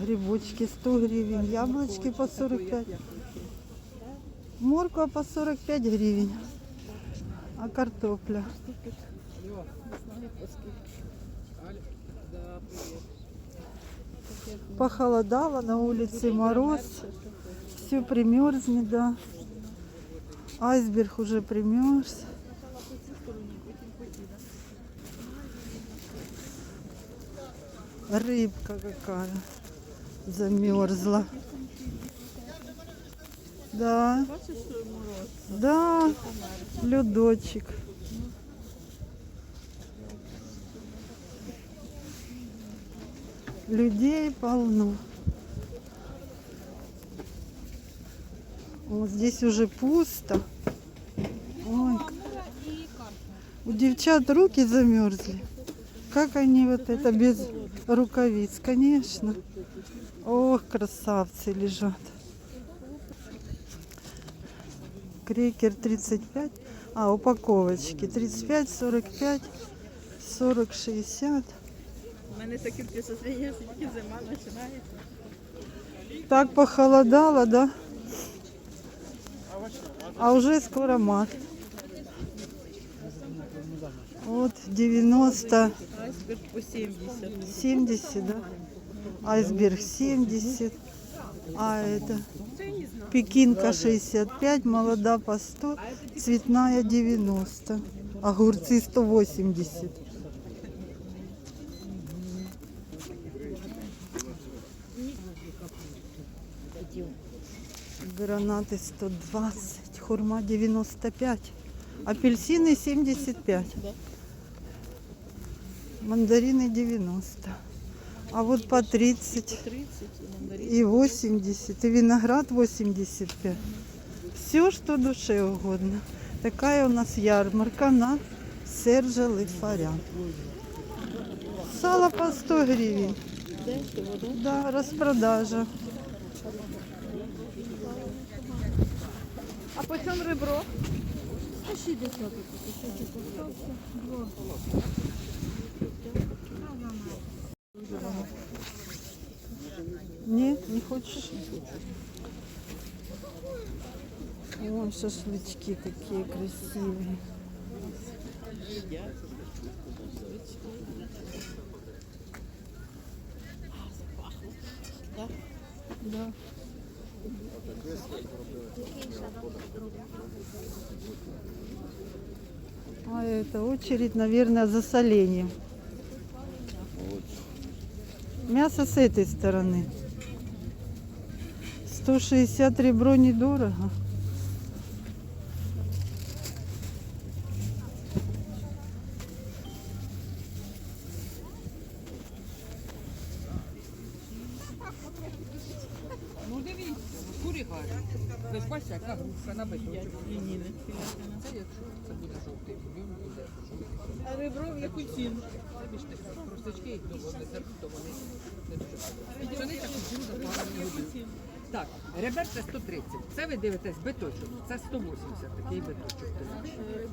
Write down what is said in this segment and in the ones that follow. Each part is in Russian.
Грибочки 100 гривен, яблочки по 45. Морква по 45 гривен. А картопля? Похолодало, на улице мороз. Все примерзнет, да. Айсберг уже примерз. Рыбка какая замерзла. Да. Да, ледочек. Людей полно. Вот здесь уже пусто. Ой, у девчат руки замерзли. Как они вот это без рукавиц, конечно. Ох, красавцы лежат. Крекер 35. А, упаковочки. 35, 45, 40, 60. У мене таке впечатлення, що тільки зима починається. Так похолодало, да? А уже скоро март. Вот 90, Айсберг по 70. 70, да? Айсберг 70. А это пекинка 65, молода по 100, цветная 90. Огурцы 180. Гранаты 120, хурма 95, апельсины 75, мандарины 90, а вот по 30. И 80. И виноград 85. Все, что душе угодно. Такая у нас ярмарка на Сержа Лифаря. Сало по 100 гривен. Да, распродажа. А по чем ребро? 160. хочешь? И вон шашлычки такие красивые. Да? Да. А это очередь, наверное, за соленьем. Мясо с этой стороны. 160 ребро недорого. Ну дивіться, курі гарні. Ви ж бачите, яка груша на биточок. Лініни. Це якщо це буде жовтий бульон, буде жовтий. А ребро в яку ціну? Бачите, простачки їх довго не дадуть, то вони не дуже. Пшениця кукурудза погано не годує. Так, ребер це 130. Це ви дивитесь биточок. Це 180 такий биточок.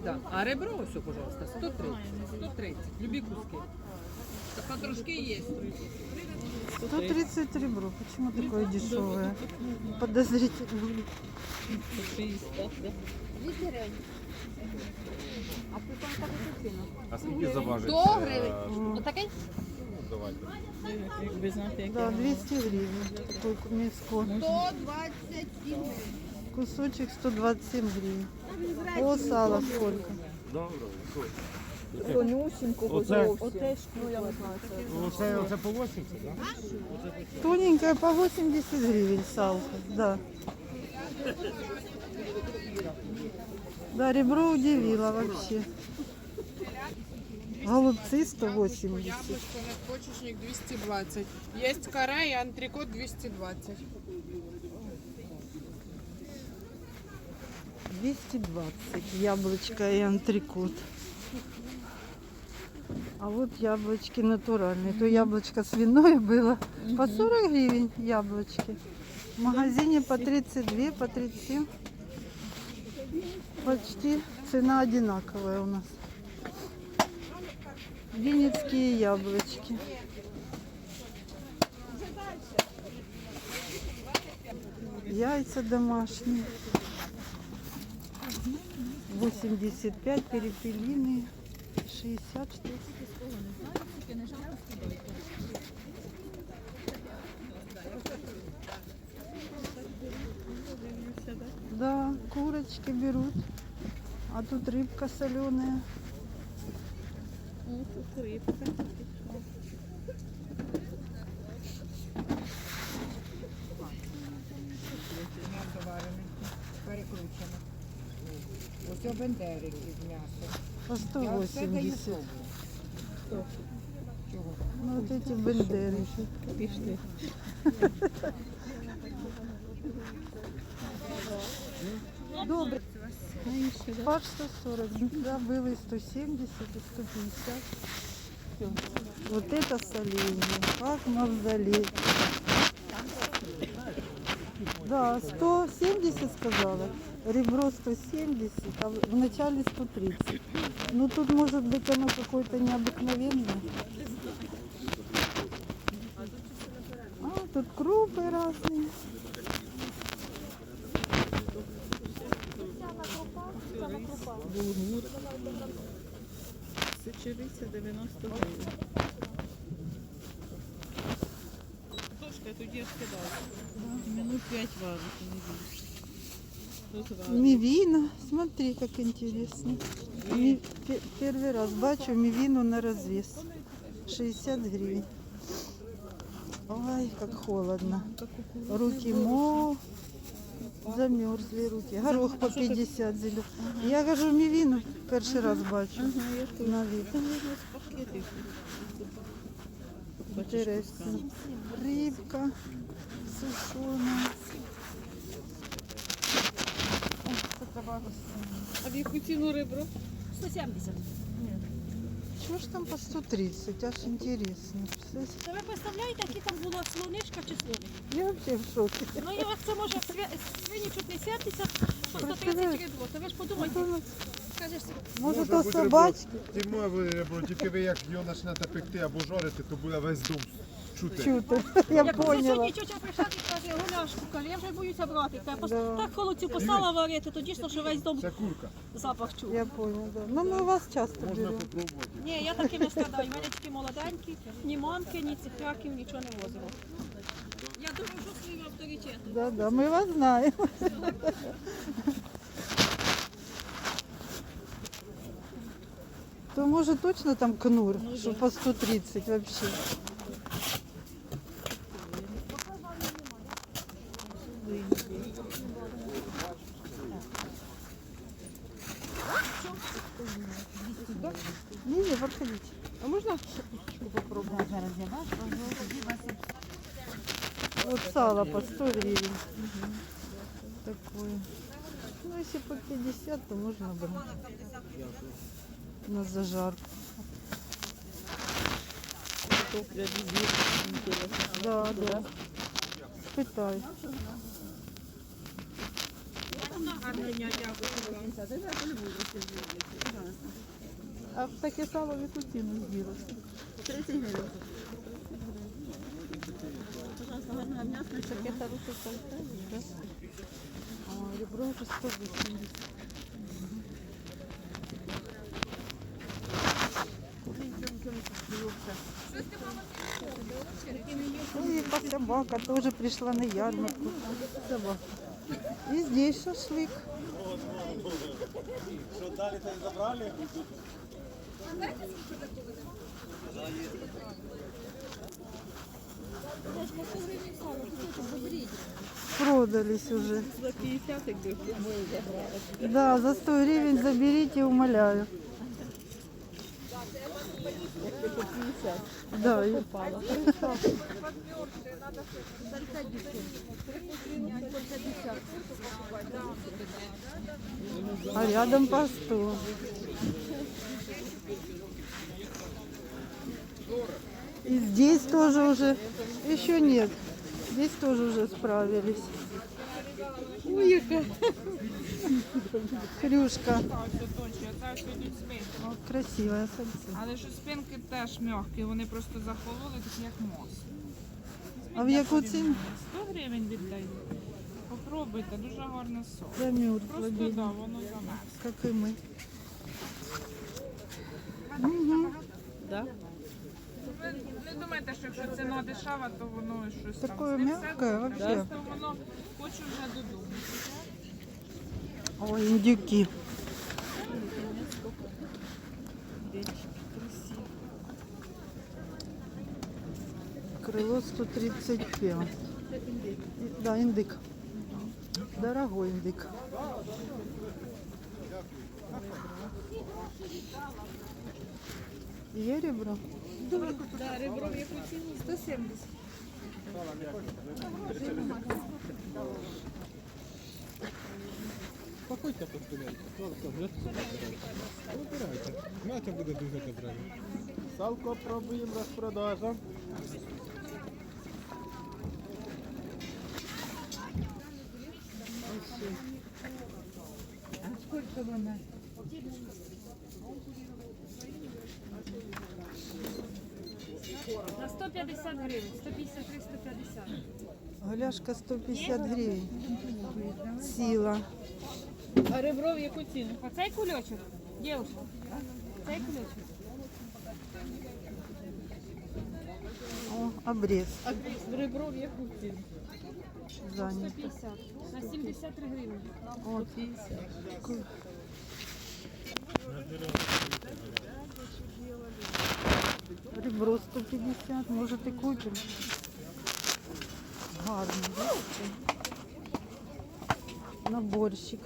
Да. А ребро ось, пожалуйста, 130. 130. Любі куски. Та потрошки є. 130 ребро. Почему такое дешевое? Подозрительно. 60, да? А скільки заважить? 100 е, гривень. Отакий? Давайте. Якби знати, як Да, я 200 гривен. Такое мяско. 127 Кусочек 127 гривен. О, сало сколько? Добре. Тонюсінького Оце- зовсім. Оте ж, ну я не знаю, це. Оце, оце по 80, так? Тоненькая по 80 гривен салка. Да. Да, ребро удивило вообще. Голубцы 180. Яблочко, надпочечник 220. Есть кора и антрикот 220. 220 яблочко и антрикот. А вот яблочки натуральные. То яблочко свиное было по 40 гривен яблочки. В магазине по 32, по 37. Почти цена одинаковая у нас. Винницкие яблочки. Яйца домашние. 85 перепелиные. 60 штук. Да, курочки берут. А тут рыбка соленая. Ну, тут рибка. М'ясо варене, перекручене. Ось бендерики з м'ясом. По Я все даю 180. пробую. Чого? Ну, вот эти бендерики. Пішли. Добре. Фарш 140, да, было и 170, и 150. Всё. Вот это соленье, как мавзолей. Да, 170 сказала, ребро 170, а в начале 130. Ну тут может быть оно какое-то необыкновенное. А, тут крупы разные. Булгур. Сечериця 90 гривень. Тошка, тоді я скидала. Минут 5 варить, не більше. Мивина, смотри, как интересно. Ми- пе- Первый раз бачу мивину на развес. 60 гривен. Ой, как холодно. Руки мол. Замерзли руки. Горох по 50 зелен. Я кажу, мивину перший раз бачу на вид. Интересно. Рыбка треба А в яку ціну ребро? 170. Чего ж там по 130? Аж интересно. Це ви представляєте, які там була слонишка чи слоник? Я вообще в шоке. Ну і вас це може свя- свині чуть не сердиться, що 130 Представляєш? рібло. То ви ж подумайте, скажеш, Може, то бути собачки Ті мови ребро, тільки ви як його почнете пекти або жарити, то буде весь дом чути. чути. Я як поняла. сьогодні тетя прийшла і каже, голяшку, каже, я вже боюся брати. Каже, пос- Да. Так холодцю послала варити, то дійсно, що весь дом Це курка. запах чув. Я поняла, да. Ну, ми у вас часто Можна беремо. попробувати. Ні, я таким не страдаю. У мене такі молоденькі, ні мамки, ні цихраків, нічого не возимо. Я дорожу своїм авторитетом. Да, да, ми вас знаємо. То може точно там кнур, що по 130 вообще. по 100 гривен. Такое. Ну, если по 50, то можно брать. На зажарку. Картопля, візит. Інтересно. Да, да. Спитай. А таке сало в яку ціну з'їлося? 30 гривень. Гарного м'яса, таке хороше сальце. А, ребро вже 180. И собака тоже пришла на ярмарку. Собака. И здесь шашлык. Продались уже. За 50, якби ми забрали. Да, за 100 гривен заберите, умоляю. Якби по 50. Да, и- Попало. а рядом по 100. И здесь тоже уже, еще нет. Здесь тоже уже справились. Ой, яка хрюшка. О, красивая сальца. Але що спинки теж м'які, вони просто захололи, так як мос. А в яку ціну? 100 гривень віддаю. Пробуйте, дуже гарне соус. Замерзла, Просто бідна. да, воно замерз. Как и мы. Угу. Да? Думайте, що якщо ціна дешева, то воно щось там. Такое З ним все м'яке добре. вообще. Просто воно хочу вже додому. Ой, индюки. Крыло 135. Да, индык. Дорогой индык. Є ребро? Да, ребро в яку ціну? 170. Знаєте, буде дуже добре. Салко пробуємо розпродажа. На 150 гривень, 153, 150. Голяшка 150 гривень. Сила. А ребро в яку ціну? Оцей кульочок, дівчинка, цей кульочок. О, обрез А ребро в яку ціну? занят. 150, на 73 гривні. От. Ребро 150, може і купимо. Гарно, бачите? На борщик.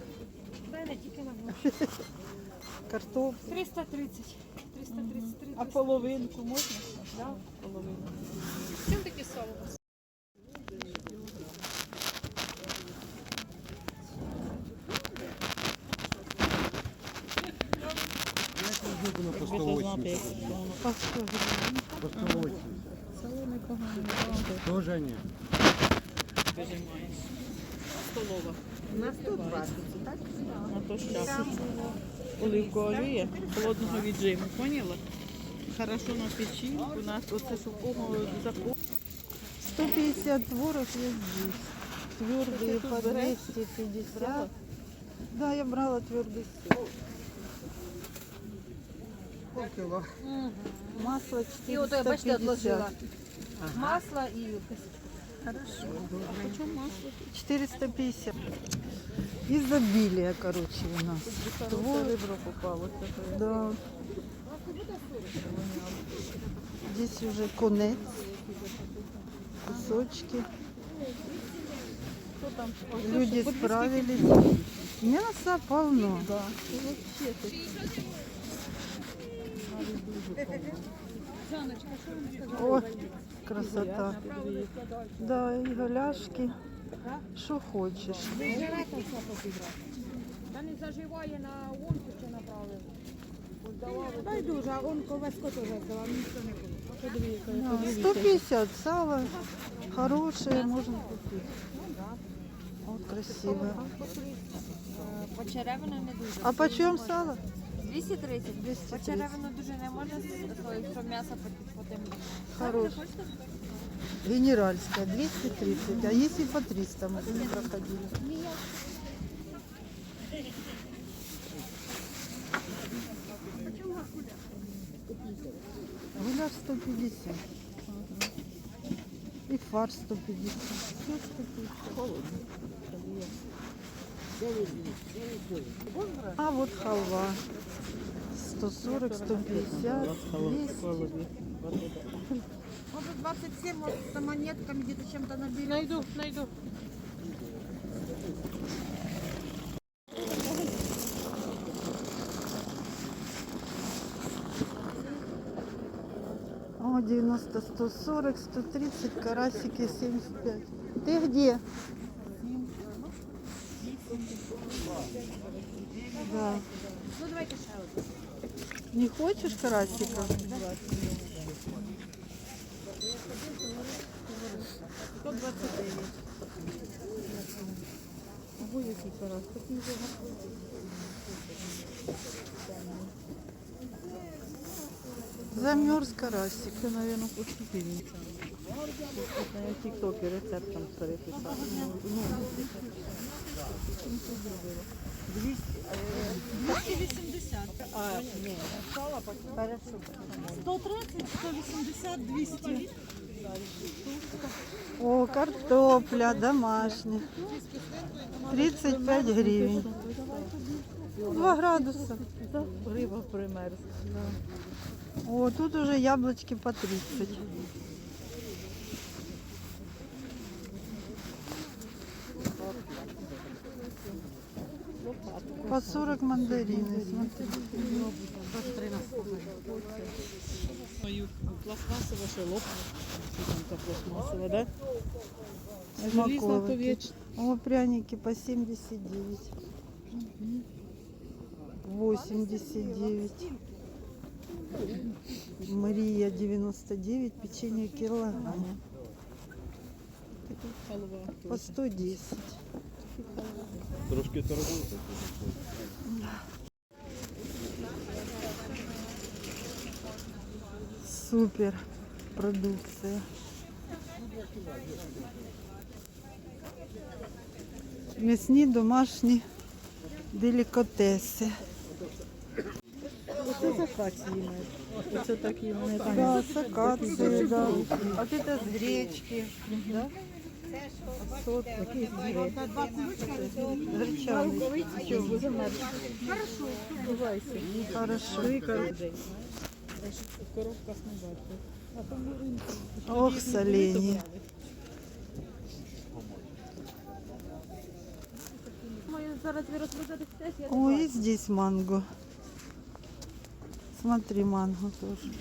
В мене тільки на борщ. Картоп. 330, 333. А половинку можна? Да? Половинку. Чим таке сало у вас? Якби то знати, як По 100 гривень. Село непогано, правда. Тоже ні. Вижимаєш. Столова. На 120, так? На то щас. Оливкова олія холодного віджиму, поняла? Хорошо на печінку, у нас оце сухого закон. 150 творог есть здесь. Твердые по 250. Да, я брала твердый Полкило. Масло І ото я бачите, 450. відложила. Масло і Почому масло? 450. Изобилие, короче, у нас. Хороше ребро попалося. Да. Здесь уже конец. Кусочки. Що там? Люди справились. Мяса полно. Да. Це вообще тут. о, красота. Да, и голяшки. Что хочешь. Та не заживає на онку чи направили. Байдуже, а он ковесько теж взяла, ніхто не буде. 150 сало. Хорошее можно купить. Вот красивое. Почеревина не дуже. А почем сало? 230. 230. Почеревину дуже не можна, якщо м'ясо по тим. Хорош. Генеральская 230. А если по 300 мы не проходили? Гуляш 150. И фарш 150. Все 150. А вот халва. 140, 150, 200. Може 27, може з монетками, где-то чем-то набили. Найду, найду. О, 90, 140, 130, карасики 75. Ты где? Да. Ну давайте ще один. Не хочешь карасика? 129. Ого, який карась. Такий же Замерз карасик. Це, мабуть, поступильниця. Я в тіктокі рецептом переписала. Ну, 280. а, ні, сало хорошо. 130, 180, 200. О, картопля домашня. 35 гривень. 2 градуса. Риба примерзла. О, тут уже яблочки по 30. По 40 мандарины, смотри. Мою пластмасове ще лопне. Сітанка пластмасова, да? А желізна то Смаколики. віч. О, пряники по 79. 89. Мария 99, печенье килограмм. Халва. По 110. Трошки торгуйте. Супер продукция. М'ясні домашні делікатеси. Оце з акації. Оце такі вони там. Да, да. А это с гречки. Да? Сот. Гречаный. Що, ви замерзли? Хорошо. Бувайся. Хорошо. Ох, я Ой, и здесь манго. Смотри, манго тоже.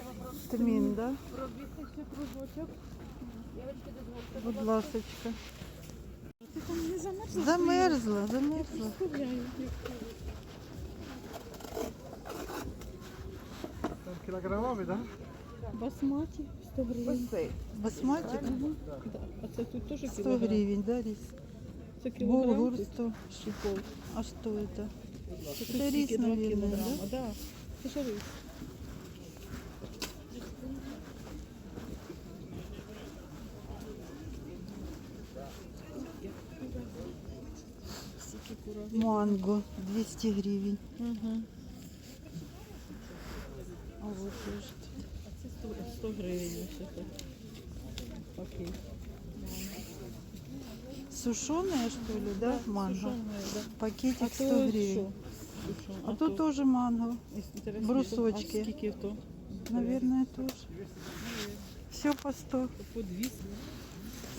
Тмін. Ось. Чорний. Тмин, да? Будь ласочка. Замерзла, замерзла. Там кілограмами, так? Басматі 100 гривень. Басматик Да. А це тут теж 100 кілограм. гривен, да, рис? Це кілограм. Булгур тут? 100. Шипов. А что это? Це Це тут рис, тільки 2 наверное, кілограма. Да? Це ж рис. Манго 200 гривен. Угу. А вот тоже. А це 100, 100 гривень. Окей. Сушеные, что ли, да, манго? Сушене, да. Пакетик А 100 то гривен. що? Сушене. А тут тоже манго. Інтересно, брусочки. А скільки то? Наверное, тоже. Все по 100. По 200.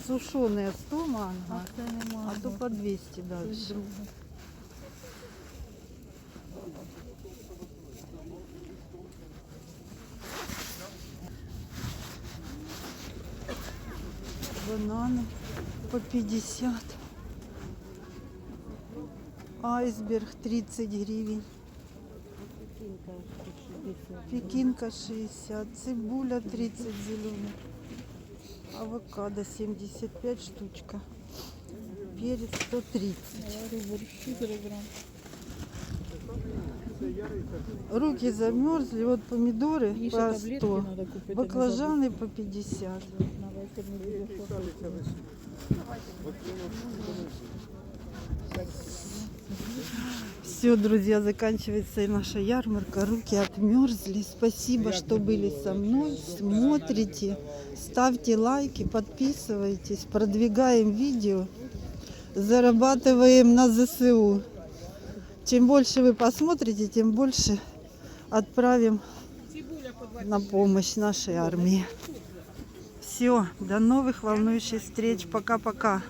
Сушеные 100 манго, не а то по 200 дальше. Бананы по 50. Айсберг 30 гривен. Пекинка 60. Цибуля 30 зеленый. Авокадо 75 штучка. Перец 130. Борщу кілограм. Руки замерзли. Вот помидоры Їй ще по таблетки 100. треба купити. Баклажаны по 50. не забудь. Давайте не буде фото. Все, друзья, заканчивается и наша ярмарка. Руки отмерзли. Спасибо, что были со мной. Смотрите, ставьте лайки, подписывайтесь, продвигаем видео, зарабатываем на ЗСУ. Чем больше вы посмотрите, тем больше отправим на помощь нашей армии. Все, до новых волнующих встреч. Пока-пока.